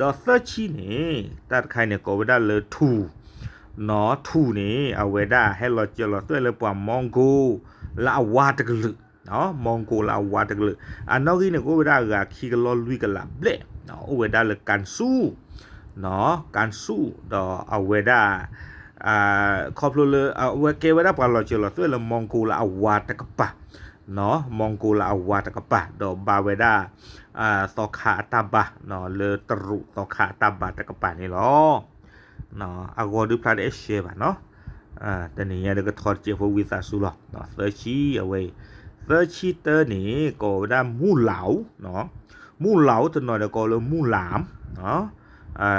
တော့သချီနေတတ်ခိုင်နေကိုဝဒလေထူနော်ထူနေအဝဒဟဲလောကျလောတွေ့လေပွားမွန်ဂိုလာဝါတကလူနော်မွန်ဂိုလာဝါတကလူအနောက်ကြီးနေကိုဝဒကခီကလောလွိကလာဘလက်နော်ဝဒလေကန်ဆူနော်ကန်ဆူတော့အဝဒအာခေါပလိုလေအဝကေဝဒပါလောကျလောတွေ့လေမွန်ဂိုလာဝါတကပါ နော်မွန်ဂိုလာဝါတကပတော့ဘာဝေဒာအာသောခာတဘနော်လေတရုသောခာတဘတကပနေလောနော်အဂေါ်ဒူဖလာဒဲရှေပါနော်အာတနေရကထော်ချေဖိုဝီစာဆူလောနော်သချီအဝေးသချီတနေကောဒါမူလောင်နော်မူလောင်တနော်ကောလမူလမ်နော်အာ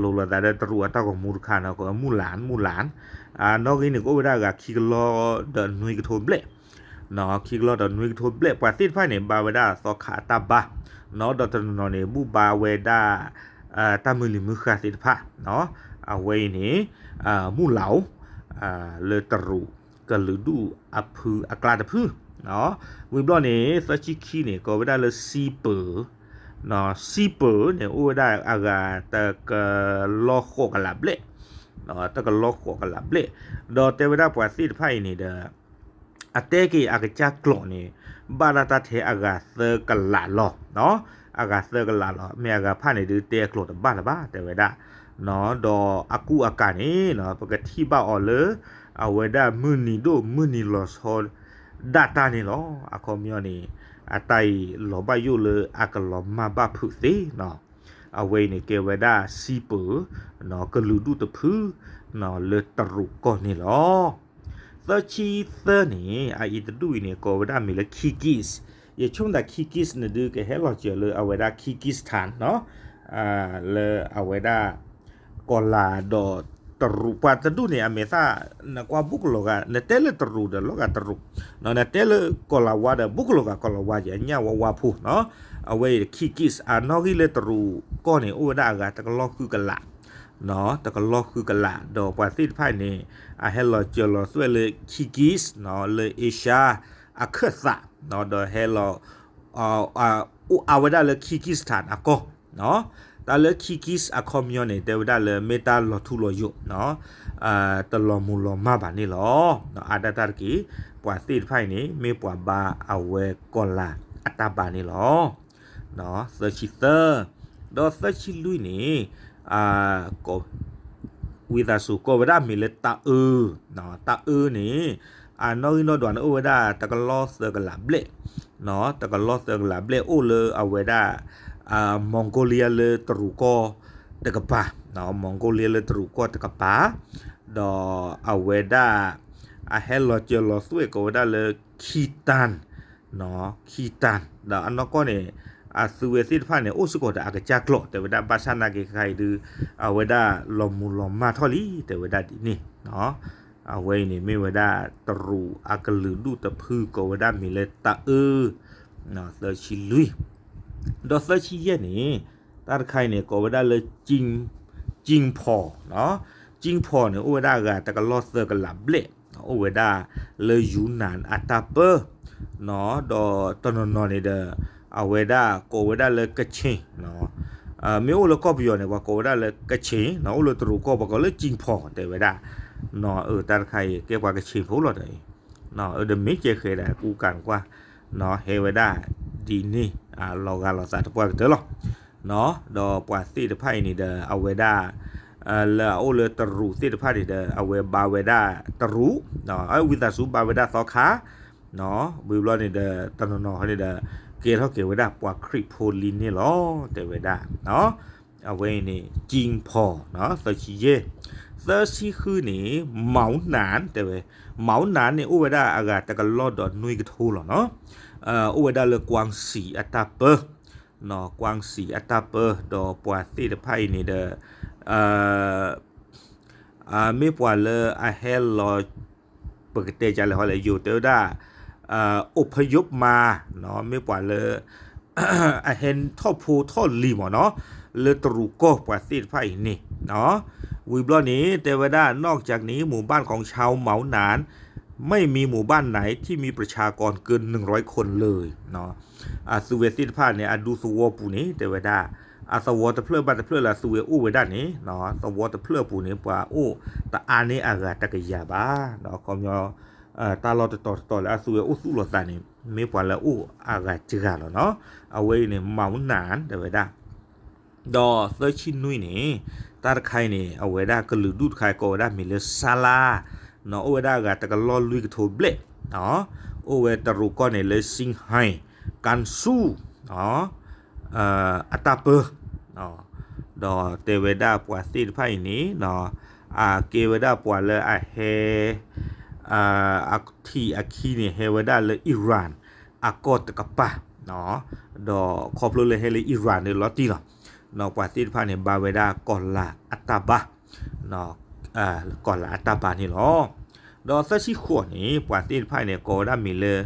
လိုလာတဲ့တရူအတကောမူခါနော်ကောမူလန်မူလန်အာနော်ကင်းကိုဝဒါကခီကလောဒနွိကထိုဘလက် နော်ခိကလော့တော့နွေထိုးပလက်ပွားစစ်ဖိုင်နေဘာဝဒသောခါတဘာနော်ဒေါက်တာနော်နေဘူဘာဝေဒာအာတမလီမခါစစ်ဖာနော်အဝေးနေအာမူလောင်အာလေတရူကလူဒူအဖူအကလာတဖူနော်ဝီဘလော့နေသချီခီနေကောဝဒလစီပူနော်စီပူနေဥဒအဂါတကလောခိုကလာဘလက်နော်တကလောခိုကလာဘလက်ဒေါ်တေဝဒပွားစစ်ဖိုင်နေတာ အတဲကေအကကြကလောနေဘာလာတထဲအဂါသကလာလောနော်အဂါသကလာလောမြေကဖာနေဒီတဲကလောတဘာလဘာတဲဝဒနော်ဒေါ်အကူအကနေနော်ပကတိပါအော်လေအဝဒမွနီဒိုမွနီလောဆောဒတာနေလောအခေါမျောနေအတိုင်လောဘယုလေအကလောမဘဖုစေနော်အဝေးနေကေဝဒစီပူနော်ကလူဒုတဖူနော်လေတရုကောနေလော သချီသနေအာဤတူနေကိုဝဒမီလခီကစ်ယေချုံဒါခီကစ်နေဒကဟဲလောချေလအဝဒခီကစ်ထန်နော်အာလေအဝဒကောလာဒိုတရူပါတဒုနေအမေသာနကွာဘုကလောကနတဲလတရူဒလောကတရူနော်နတဲလကောလာဝါ ဒဘုကလောကကောလာဝါညညာဝဝဖူနော်အဝေးခီကစ်အနော်ဂီလေတရူကောနေဥဒါကတကလောကုကလာနော်တကလောခုကလာတော့ပွာစစ်ဖိုင်နေအဟဲလောကျလောဆွဲလေခီကစ်နော်လေအေရှာအခက်သနော်တော့ဟဲလောအာအာအဝဒါလေခီကစ်တန်အကောနော်ဒါလေခီကစ်အခေါမျောနေတေဝဒါလေမေတာလောထူလောယုနော်အာတလောမူလောမဘာနေလောနော်အာဒတာကီပွာစစ်ဖိုင်နေမေပွာဘာအဝဲကောလာအတဘာနေလောနော်သချီသတော့သချီလူနေ အာကိုဝိဒါစုကိုဝဒမီလက်တာအឺနော်တာအឺနေအာနော်နော်ဒွန်အိုဝဒတကလောစကလာဘလေနော်တကလောစကလာဘလေအိုလေအဝဒအာမွန်ဂိုလီယာလေတရူကိုတကပါနော်မွန်ဂိုလီယာလေတရူကိုတကပါဒေါ်အဝဒအဟဲလောချေလောဆွေကိုဝဒလေခီတန်နော်ခီတန်ဒါအနော်ကောနေ อาสุเวสิทฟันเนี่ยโอ้สุกอดอากจักโลอแต่เวดาบาชานาเกไครดูอาเวดาลอมูลอมาทอลีแต่เวดาดินี่เนาะเอาเวนี่ไม่เวดาตรูอากลือดูตะพือกเวดามีเลตะเออเนาะเซชิลุยดอเซชิเยนี่ตาไครเนี่ยกเวดาเลยจิงจิงพอเนาะจิงพอเนี่ยโอเวดากะตะกะลอเซอร์กะลับเละโอเวดาเลยอยู่นานอัตาเปเนาะดอตนนอนี่เด้อ အဝေဒကိုဝေဒလည်းကချင်းနော်အမျိုးလကော့ပြောနေကွာကိုဝေဒလည်းကချင်းနော်လို့သူတို့ကော့ဘကလည်းဂျင်းဖော်တဲ့ဝေဒနော်အတန်ခိုင်ကဲကွာကချင်းဖို့လို့တယ်နော်အဒမီကျေခဲတာကူကန်ကွာနော်ဟေဝေဒဒီနေ့အလောကလောစတပွက်တယ်လို့နော်တော့ပွာစီတဖိုင်နေတဲ့အဝေဒအလာအိုလတရူစီတဖိုင်နေတဲ့အဝေဘာဝေဒတရူနော်အဝိသစုဘာဝေဒသောခါ နော်ဘီဘလနေတဲ့တနနော်ဟနေတဲ့ကေထောကေဝဒပွားခရစ်ဖိုလီနေလောတေဝဒနော်အဝဲနေဂျင်းဖော်နော်သချီယေသစီခုနေမောင်းနန်တေဝမောင်းနန်နေဥဝဒအကတကလော့တော့နွေကထိုးလောနော်အဥဝဒလေကွမ်စီအတပနော်ကွမ်စီအတပတော့ပွားတိတဖိုင်နေတဲ့အာအာမေပွာလေအဟဲလောပကတဲ့ကြလေဟောလေယူတေဒါအာ อพยพมาเนาะไม่ปว่าเลยอเห็นท่อโพท่อลีมเนาะเลตรูก็ปว่าสิไฟนี่เนาะวีบลอนี้แต่ว่าด้านอกจากนี้หมู่บ้านของชาวเหมาหนาน ไม่มีหมู่บ้านไหนที่มีประชากรเกิน 100 คนเลยเนาะอาสุเวสิทพาเนี่ยอดูสุวปูนี้แต่ว่าด้าอาสวอตเพลบัตเพลละสุเวอุเวด้านี่เนาะสวอตเพลปูนี่ปว่าโอ้ตาอานี่อากาตะกยาบาเนาะคอมยอ အာတာလော့တော်တော်လာဆူအုစုလောစန်နေမေပွာလာအိုအာဂါချီဂါလောနော်အဝေးနေမောင်နန်တဝေဒါဒေါ်သချိနွိနေတာခိုင်နေအဝေဒါကလူဒုခိုင်ကောဒါမီလဆာလာနော်အဝေဒါကတကလောလွိကထိုဘလက်နော်အဝေတရူကောနေလေစင်ဟိုင်ကန်ဆူနော်အာအတပနော်ဒေါ်တေဝေဒါပွာစီဖိုင်နေနော်အာကေဝေဒါပွာလဲအဟေ อาอักทีอักคีเนี่ยเฮวดาเลยอิหร่านอากอตกับปะเนาะดอครอบเลยเฮเลยอิหร่านเลยลอตตี้เนาะเนาะกว่าที่ผ่านเนี่ยบาเวดาก่อนละอัตตาบะเนาะอ่าก่อนละอัตตาบะนี่หรอดอซะชิขวนี่กว่าที่ผ่านเนี่ยก็ได้มีเลย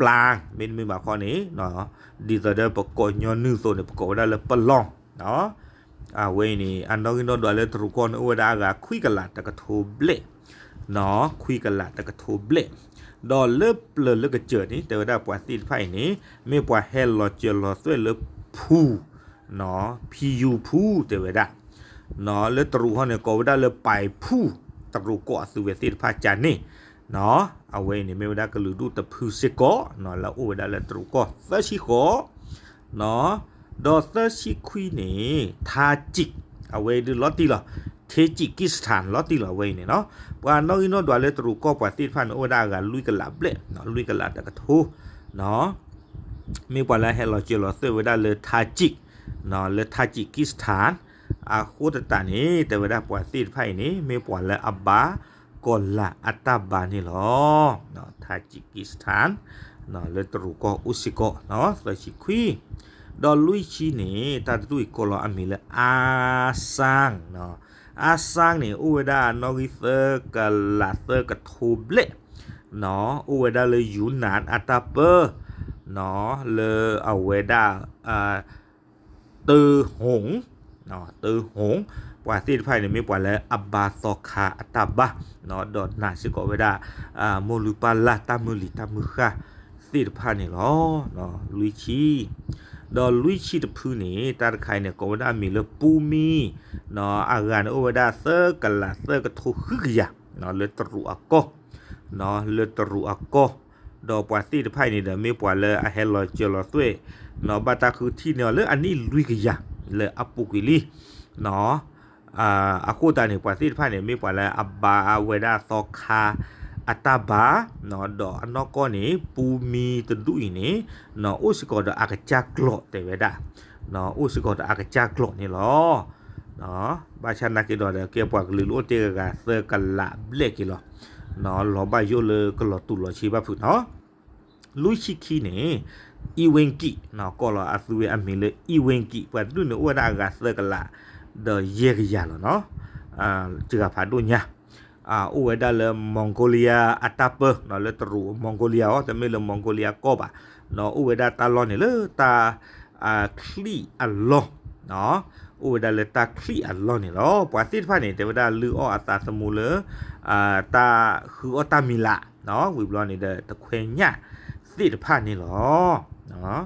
ปลาเมนมีมาข้อนี้เนาะดีเซอร์ประกอบยอนึงโซนประกอบได้เลยปลองเนาะอ่าเวนี่อันดอกินดอดเลยตรุกอนอวดากะคุยกันละตะกะโทเบล เนาะคุยกันละตะกะโทเบลดอเลิบเลเลกะเจิดนี่แต่ว่าได้ปว่าติไพ่นี่ไม่ปว่าเฮลลอเจลอสวยเลพูเนาะพียูพูแต่ว่าได้เนาะเลตรุเฮาเนี่ยก็ได้เลยไปพูตรุกอสุเวติพาจานี่เนาะเอาไว้นี่ไม่ได้ก็ลือดูตะพูสิกอเนาะแล้วโอ้ได้ละตรุกอซะชิขอเนาะดอซะชิคุยนี่ทาจิกเอาไว้ดูลอตติล่ะ เทจิกิสถานลอติล่ะไว้นี่เนาะปานออินอดวาเลตรุกอปาติพันธ์โอดากะลุยกะลาเบลเนาะลุยกะลาตะกระทูเนาะมีปาละเฮลอจิลอเซเวดาเลทาจิกเนาะเลทาจิกิสถานอาคูตตานี่แต่เวลาปวดซีดไผ่นี่ไม่ปวดแล้วอับบากอละอัตตาบานี่หรอเนาะทาจิกิสถานเนาะเลตรุกออุสิกเนาะสชิคุยดอลุยชีนี่ตาตุยกลออมิเลอาซังเนาะ อาซางเนี่ยอูเวดานอริเซอร์กับลาเซอร์กับทูเบลเนาะอูเวดาเลยอยู่นานอัตาเปอร์เนาะเลยเอาเวดาอ่าตือหงเนาะตือหงกว่าที่ไพ่เนี่ยมีกว่าแล้วอับบาตอคาอัตาบะเนาะดอดนาชิโกเวดาอ่าโมลูปาลาตามุลิตามุคาสิทธิ์พันเนี่ยเนาะลุยชี တော့လူချီတဖူးနေတာတခိုင်နဲ့ကောဝဒမီလပူမီနော်အာဂန်အိုဝဒဆကလာဆကထူခိကရနော်လေတရူအကောနော်လေတရူအကောတော့ပွာစီတဖိုင်နေတယ်မေပွာလဲအဟဲလောကျော်လောသွေနော်ဘတာခုတီနော်လေအနီလူကရလေအပုကီလီနော်အာအခုတန်နေပွာစီတဖိုင်နေမေပွာလဲအဘာဝေဒါသောခာ ataba no do anoko ni bumi tedu ini no usiko do akecaklo te weda no usiko do akecaklo ni lo. No baca nak do de ke puak lilu te ga se kala ble ki lo. No lo ba yo le kelo tu lo chi ba pu no. Lu chi ki ni iwenki no ko lo asuwe ami le iwenki pa du ni wa da ga se kala de ye ya lo no. Ah, A chi ga pha do nya. ฟาดุญาอ่าอวดาเลมองโกเลียอัตตาเปเนาะเลตรูมองโกเลียอ๋อแต่ไม่เลมองโกเลียก็บะเนาะอวดาตาลอนนี่เลตาอ่าคลีอัลลอเนาะอวดาเลตาคลีอัลลอนี่ลอปะสิฟานี่เตวดาลือออัตตาสมูเลอ่าตาคืออตามิละเนาะวิบลอนี่เดตะเควนญะสิทพานี่ลอနော်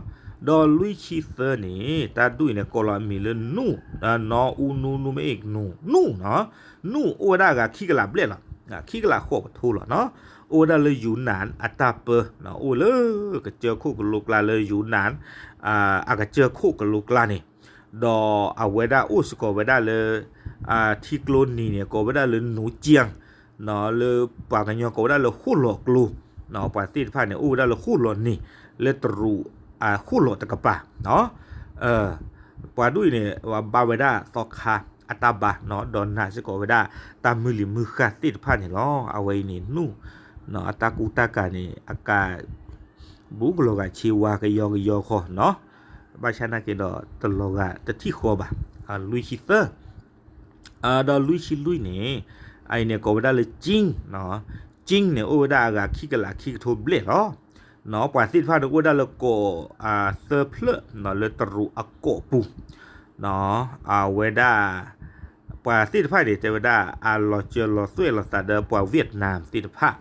ဒေါ်လူချီသနီတာဒူနေကောလာမီလနူဒါနော်ဦးနူနူမေကနူနူနော် นู่โอดากะขี้กะลาเปล่นละอะขี้กะลาขวบทูละเนาะโอดาเลยอยู่นานอัตาเปอเนาะโอเลยก็เจอคู่กับลูกลาเลยอยู่นานอ่าอากะเจอคู่กับลูกลานี่ดออาเวด้อู้สกอเวด้เลยอ่าที่กลนี่เนี่ยก็ไวด้เลยหนูเจียงเนาะเลยปากกันยองก็ไวด้เลยคู่หลอกลูเนาะปาติดผ่านเนี่ยอู้ด้เลยคู่หลอนี่เลยตรูอ่าคู่หลอตะกะปะเนาะเออปาด้วยเนี่ยว่าบาเวด้าตอกคา အတဘာနော်ဒွန်နာစကောဝဒတာမူလီမူခတိတဖာနေလောအဝိနေနုနော်အတကူတကနေအကဘူးဂလောကချီဝါကယောကယောခောနော်ဘာရှာနာကေတော့တလောကတတိခောပါအလူရှိသအာဒလူရှိလူနေအိုင်နေကောဝဒလေဂျင်းနော်ဂျင်းနေဩဝဒကခိကလာခိကထိုဘလေနော်နော်ပွာစစ်ဖာတို့ဒါလကိုအာဆပ်လနော်လေတရူအကောပူနော်အာဝေဒါ ปว่าสิทธิภาพเดเจวดาอาลอเจอลอสวยลอซาเดปว่าเวียดนามสิทธิภาพ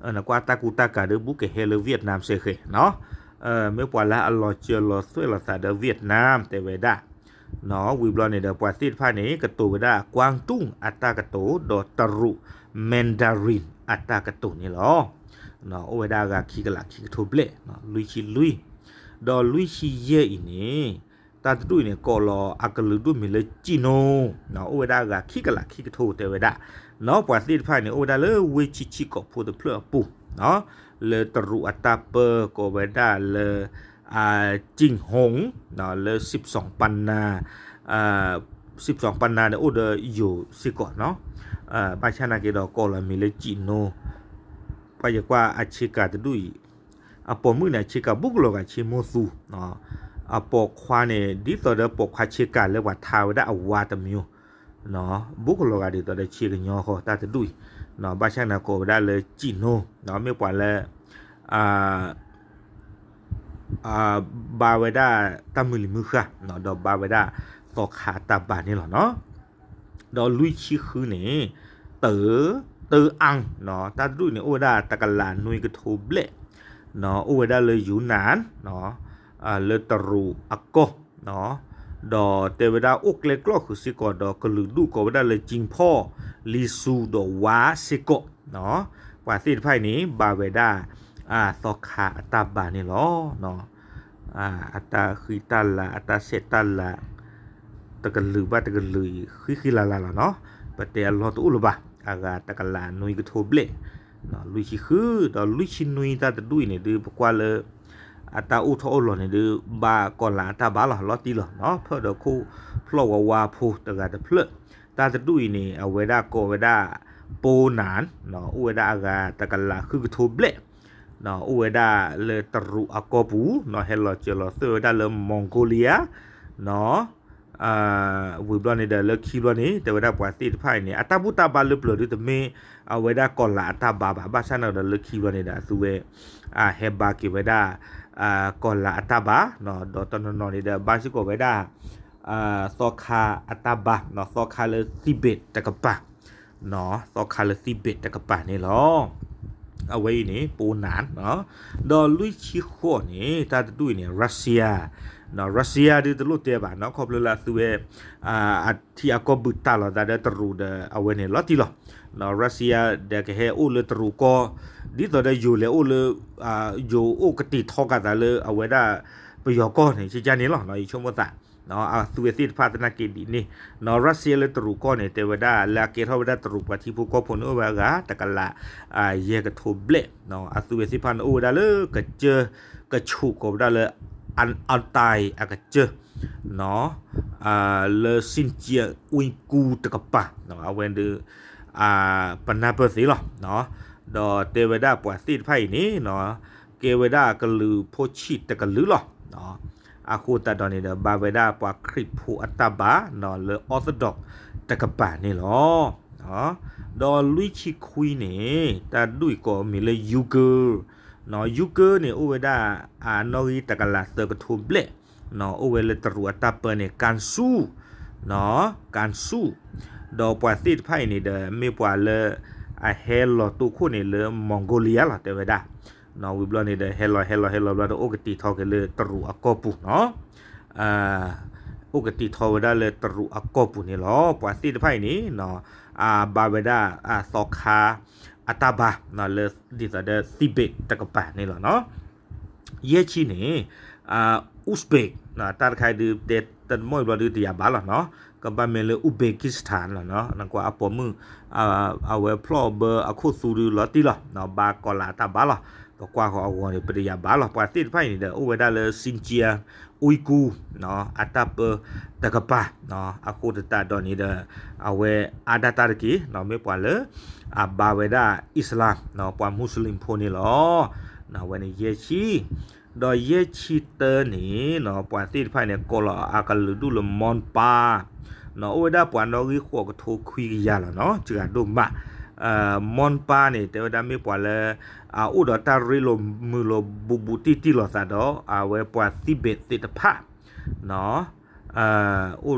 เออนกว่าตากูตากาเดบุกเฮลเวียดนามเซเคเนาะเออเมื่อปว่าละอาลอเจอลอสวยลอซาเดเวียดนามเตเวดาเนาะวีบลอนเนเดปว่าสิทธิภาพนี้กระตูเวดากวางตุ้งอัตตากระตูดอตรุแมนดารินอัตตากระตูนี่หรอเนาะโอเวดากาคีกะละคีกะทูเบลเนาะลุยชีลุยดอลุยชีเยอีนี่ တာတူနေကောလောအကလူတုမီလေချီနိုနော်အိုဝဒါကခီကလာခီကထိုတေဝဒါနော်ပွာစစ်ဖာနေအိုဒါလေဝေချီချီကောဖိုဒဖလပူနော်လေတရုအတာပကိုဝဒါလေအာจิงหงเนาะเล12ปันนาอ่า12ปันนาเนี่ยโอเดอยู่สิก่อนเนาะอ่าบาชานาเกดอกอลมีเลจิโนปายกว่าอาชิกาตดุยအပေါ်မှုနဲ့ချေကဘုကလောကချေမိုစုနော် အပေါ်ခွာနေဒီတော်တဲ့ပေါ်ခွာချေကလည်းဝထားဝဒအဝါတမျိုးနော်ဘုကလောကဒီတော်တဲ့ချေကညောခေါ်တာတူးနော်ဘာချန်နာကိုဒါလေជីနိုနော်မြေပွာလဲအာအာဘာဝဒတမူလီမူခနော်တော့ဘာဝဒသောခါတဘာနေလောနော်တော့လူချီခူးနေတေတေအန်နော်တာတူနေဩဒါတကလာနွေကထိုးဘလက်နော်ဩဒါလေယူနန်နော် านุยกะโทเบลเนาะโอดาเลยอยู่นานเนาะอ่าเลตรูอะโกเนาะดอเทวดาอุกเลกลอคือสิกอดอกะลุดูกอวดาเลยจิงพ่อลีซูดอวาสิกอเนาะกว่าสิไพ่นี้บาเวดาอ่าสอคาอัตตาบานี่ลอเนาะอ่าอัตตาคือตัลละอัตตาเซตัลละตะกะลือบาตะกะลือคือคือลาลาเนาะปะเตอลอตุอุลบาอากาตะกะลานุยกะโทเบลเนาะลุยชิคือดอลุยชินุยตาตะดุยเนี่ย ดืปกว่าเลยအတာဥထောလောနေဒီဘာကောလာတာဘာလာလော်တီလောနော်ဖေဒခုဖလောဝဝါဖူတကတဖလတာတတူနေအဝေဒကောဝေဒပိုနန်နော်ဥဝေဒကတကလာခုကထိုဘလက်နော်ဥဝေဒလေတရူအကောပူနော်ဟဲလောချေလောသေဒလေမွန်ဂိုလီယာနော်အာဝီဘလနေတဲ့လခီဘလနေတဝဒပွားတိတဖိုင်နေအတပုတဘာလပလဒတမေအဝေဒကောလာအတဘာဘာဘာဆန်နော်လခီဘလနေတာသူဝဲအာဟေဘာကိဝေဒ အာကောလာအတဘာနော်ဒေါ်တနော်နော်နေတဲ့ဘာရှိကိုပဲဒါအာစောခာအတဘာနော်စောခာလေစီဘစ်တကပါနော်စောခာလေစီဘစ်တကပါနေလောအဝေးနေပိုနန်နော်ဒေါ်လူချီခိုနေတာတူနေရုရှားနော်ရုရှားဒီတလို့တဲပါနော်ခေါပလလာသူရဲ့အာအထီအကောဘူတာလာဒါတရူဒအဝေးနေလောတီလောနော်ရုရှားဒကဟဲအိုလတရူကော ဒီတော့တဲ့ယူလေအိုလေအာယူအိုကတိထောကတာလေအဝဲတာပျော်ကောနေချေချာနေလောနော်ဒီချုံမသားနော်အာသူဝစီဖာတနာကေဒီနေနော်ရုရှားလေတရူကောနေတေဝဒါလာကေထောဝဒါတရူပတိပုကောဖုန်အိုဘာဂါတကလာအာယေကထိုဘလေနော်အာသူဝစီဖန်အိုဒါလေကချေကချူကောဒါလေအန်အတိုင်အကချေနော်အာလေစင်ချီဝင်းကူတကပါနော်အဝဲန်ဒအာပနာပစီလောနော် สีหรอเนาะดอเทวดาปวดสีไพ่นี้เนาะเกวดากลือโพชิตกลือหรอเนาะอาคูตาดอนนี่เดบาเวดาปวคริปผู้อัตตาบาเนาะเลอออร์โธดอกตะกปานี่หรอเนาะดอลุยชิคุยนี่ตาดุยก็มีเลยยูเกอร์เนาะยูเกอร์เนี่ยอุเวดาอ่านอรีตะกลาเซกทูเบลเนาะอุเวเลตรัวตาเปเนี่ยการสู้เนาะการสู้ดอปวาสิไพ่นี่เดมีปวาเลอ အဟဲလောတုခုနေလေမွန်ဂိုလီးယားလာတဲ့ဝဒါနော်ဝီဘလနေတဲ့ဟဲလောဟဲလောဟဲလောဘလာတော့အိုကတီထောက်ကလေတရူအကောပူနော်အာအိုကတီထောဝဒါလေတရူအကောပူနေလောပွာစီတဖိုင်နေနော်အာဘာဝဒါအာဆောခာအတဘာနော်လေဒီစားတဲ့စီဘက်တကပန်နေလောနော်ရဲ့ချီနေအာဥစဘက်နော်တာခိုင်ဒီတဲ့တန်မွိဘလာဒီတရဘာလောနော် อ่าซอคาอัตบาเนาะเลดิซาเดซิเบตตะกปะนี่ลอเนาะเยชีนี่อ่าอุซเบกนะตาไคดืเดตันมอยบลาดืตยาบาล่ะเนาะကဘာမဲလေဥဘေကစ္စတန်လာနော်နကွာအပေါ်မှုအာအဝဲဖလော့ဘအခုဆူရလတီလာနော်ဘာကောလာတာဘာလာပကွာခေါ် ดอยเยชิเตอร์นี่เนาะปวนตีไผ่เนี่ยกอลออากาลุดุลมอนปาเนาะโอ้ยดาปวนดอกีขวกโทคุยกยาละเนาะจือดุมะเอ่อมอนปานี่เตวดามีปวนละอาอุดอตาริโลมือโลบุบุติติลอซาดออาเวปวนติเบตติตะพะเนาะเอ่ออุ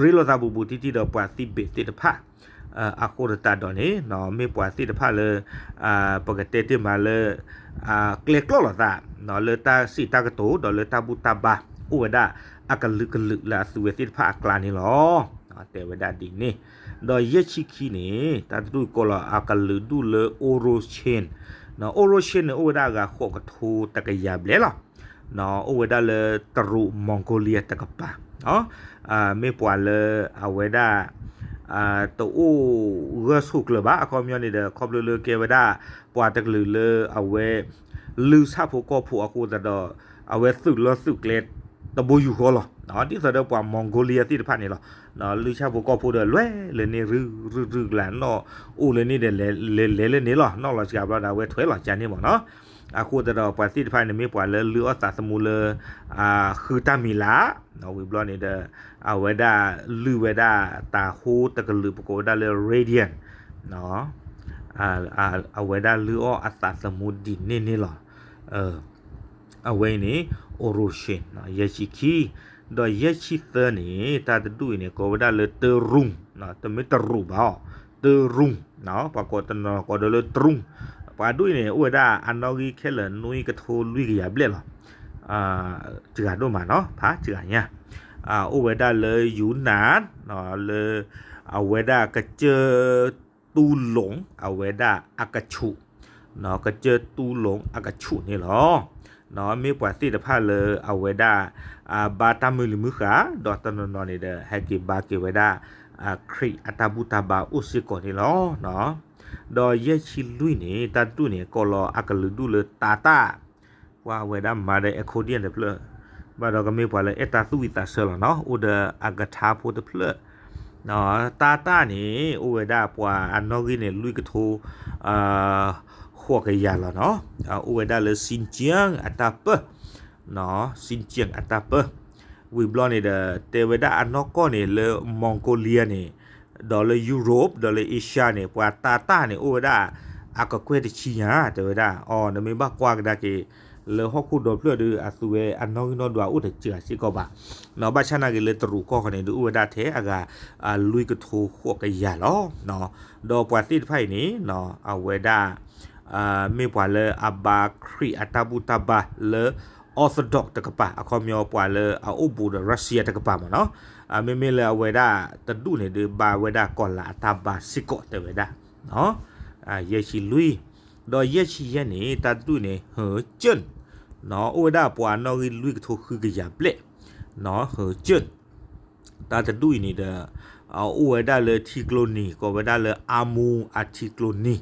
ริโลซาบุบุติติดอปวนติเบตติตะพะ อาคูรตาดอนี้เนาะมีปวดสิทธิ์พาเลยอ่าปกติที่มาเลยอ่าเกล็กลอหรอซะเนาะเลยตาสิตากระตูดอเลยตาบุตาบะอุวดาอากลึกลึกละสุเวสิทธิ์พากลานี่หรอแต่เวดาดีนี่ดอยเยชิคีนี่ตาดูก็ละอากลึกดูเลยโอโรเชนเนาะโอโรเชนเนี่ยอุวดากะโคกทูตะกะยาเบลล่ะเนาะอุวดาเลยตรุมองโกเลียตะกะปะเนาะอ่าไม่ปวดเลยอเวดา အာတူရဆုကလဘာအကောမြနီတဲ့ခေါပလလကေဝဒပွာတကလူလေအဝဲလူစာဖို့ကောဖို့အခုတော့အဝဲစုလစုကလက်တဘူယူခေါ်လော နော်ဒီဆိုတော့ပွာမွန်ဂိုလီယာတိတဖတ်နေလောနော်လူချဖို့ကောဖို့တော့လွဲလေနေရူရူရူလန်နော်ဦးလေနေတဲ့လေလေလေနေလောနော်လောစကဘလာဒါဝဲထွဲလောဂျန်နေမော်နော်အခုတော့ပွာတိတဖတ်နေမေပွာလေလူအစာစမူလအာခူတမီလာနော်ဝီဘလောနေတဲ့အဝဒလူဝဒတာဟိုတကလူပကိုဒါလေ radiant နော်အာအာအဝဒလူအစာစမူဒီနေနေလောအဲအဝဲနေ oroshin နော်ယချိခီ တော့ယချိသနေတာတူနေကိုဝဒါလေတရုံနော်တမတရူပါတရုံနော်ပကောတနော်ကိုဒလေတရုံပါဒွိနေဝဒါအနော်ကြီးခဲလနွိကထိုလွိကရဘလက်လားအာဒီကတော့မှာနော်ဖာဒီကညာအာဝဒါလေယူနန်နော်လေအဝဒါကချတူလုံအဝဒါအကချုနော်ကချတူလုံအကချုနေလော နော်မေပွားတိတဖာလေအဝဒအာဘာတမလမှုခါဒေါ်တနနော်နေတဲ့ဟက်ကီဘာကေဝဒအာခရိအတဘူတဘာဥစီကိုနေလောနော်ဒေါ်ရဲ့ချီလွိနေတတုနေကောလောအကလူဒူလေတာတာဝါဝဒမာတဲ့အခိုဒီယန်တဲ့ဖလဘာတော့ကမေပွားလေအတာသူဝီတာဆလနော်ဥဒအကထာဖို့တဲ့ဖလနော်တာတာနေဥဝဒပွာအနော်ကြီးနေလွိကထိုအာ ขัวกยาละเนาะเอาเวดาเลซินเจียงอัตาเปเนาะซินเจียงอัตาเปวิบลอนนี่เดเตเวดาอันนอกก็นี่เลมองโกเลียนี่ดอลยุโรปดอลเอเชียนี่ปว่าตาตานี่โอเวดาอากะกวยติชิยาเตเวดาอ๋อนมีบากว่ากะเกလေဟခုဒပလဒအစုဝဲအနောနောဒွာဥတချာစီကောပါနော်ဘာချနာကလေတရူကောခနေဒူဝဒတဲ့အကအလူကထိုခောကရလောနော်ဒေါ်ပွာတိဖိုင်နီနော်အဝဲဒါ အာမေပွာလေအဘာခရီအတဘူတဘာလေ orthodox တကပါအခေါ်မျိုးပွာလေအုပ်ဘူဒရုရှားတကပါမနော်အမေမေလေဝေဒတဒုနေဒီဘာဝေဒကောလာတဘာစစ်ကောတဝေဒနော်အာယေရှိလူတော့ယေရှိယနေတဒုနေဟေကျွန်းနော်ဝေဒပွာနော်ကြီးလူကထိုခုကရပလက်နော်ဟေကျွန်းတာတဒုနေတဲ့အောဝေဒလေတီကလိုနီကိုဝေဒလေအာမူအတီကလိုနီ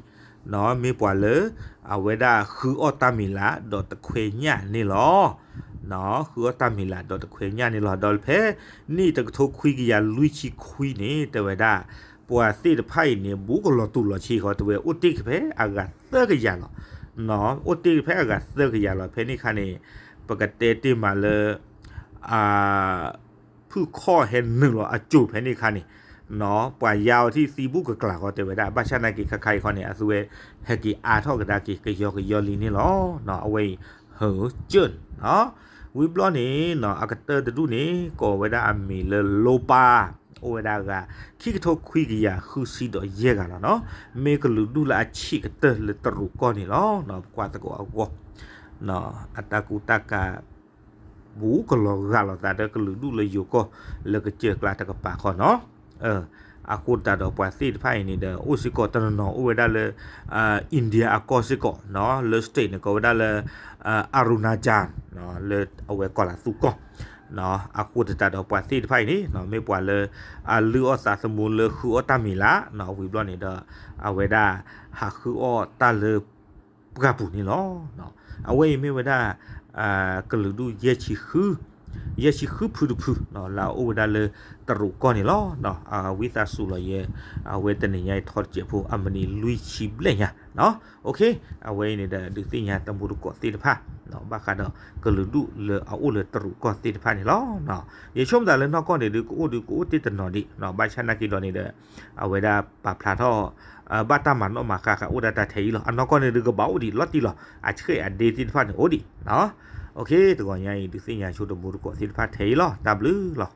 နော်မေပွာလေအဝဲဒါခူအော်တမီလာဒေါ်တခွေညနေလောနော်ခူအော်တမီလာဒေါ်တခွေညနေလောဒေါ်ဖဲနီတကထိုခွီကရလူချီခွီနေတဝဲဒါပွာစီတဖိုင်နေဘူးကလောတူလောချီခေါ်တဝဲဥတိကဖဲအကသကရလောနော်ဥတိဖဲအကသကရလောဖဲနိခါနေပကတဲ့တိမလအာဖုခောဟဲနလောအကျုဖဲနိခါနေ နော်ပွာยาวที่ซีบุกกลาก็เตวดาบาชานากิคาไคคอเนี่ยอสุเวเฮกิอาทอกดากิกยอกยอลีนี่ลอเนาะเอาไว้เฮอจุนเนาะวิบลอนี่เนาะอากาเตอร์ตะดูนี่ก็เวดาอเมเลโลปาโอเวดากาคิกโทคุยกิยาคุซิดอเยกาเนาะเมกลูดูลาชิกเตอร์เลตรุกอนี่ลอเนาะกว่าตะกอเอากอเนาะอัตากุตากาบูกลอกาลอตาเดกลูดูเลยอยู่ก็เลกเจอกลาตะกปาคอเนาะ เอออากูตัดอกปาซีไพ่นี่เด้ออุสิกอตันนออุเวดาเลยอ่าอินเดียอากอสิกอเนาะเลสเตนก็เวดาเลยอ่าอารุณาจารเนาะเลยเอาไว้ก่อนละสุกอเนาะอากูตัดอกปาซีไพ่นี่เนาะไม่ปว่าเลยอาลืออสาสมุนเลยคืออตามิละเนาะวิบลอนี่เด้อเอาเวดาหากคืออตาเลยปกาปุนี่เนาะเนาะเอาไว้ไม่เวดาอ่ากะลุดูเยชิคือ ye shi khu phu phu no la o da le tru ko ni lo no a wi sa su lo ye a we te ni yai thor che phu amani lui chi ble nya no okay a we ni da du ti nya tam bu ko ti da pha no ba ka da ko lu du le a o le tru ko ti da pha ni lo no ye chom da le no ko ni du ko du ko ti ta no di no ba cha na ki do ni da a we da pa phla tho ဘာတမန်တော့မခါခဥဒတာထေးလောအနောက်ကနေဒီကဘောက်ဒီလော်တီလောအချေအဒေးတီဖန်ဟိုဒီနော် โอเคตัวใหญ่ดูสิยาชุดบุรุษก็สิทธิพัฒน์เทยหรอตับลือหรอ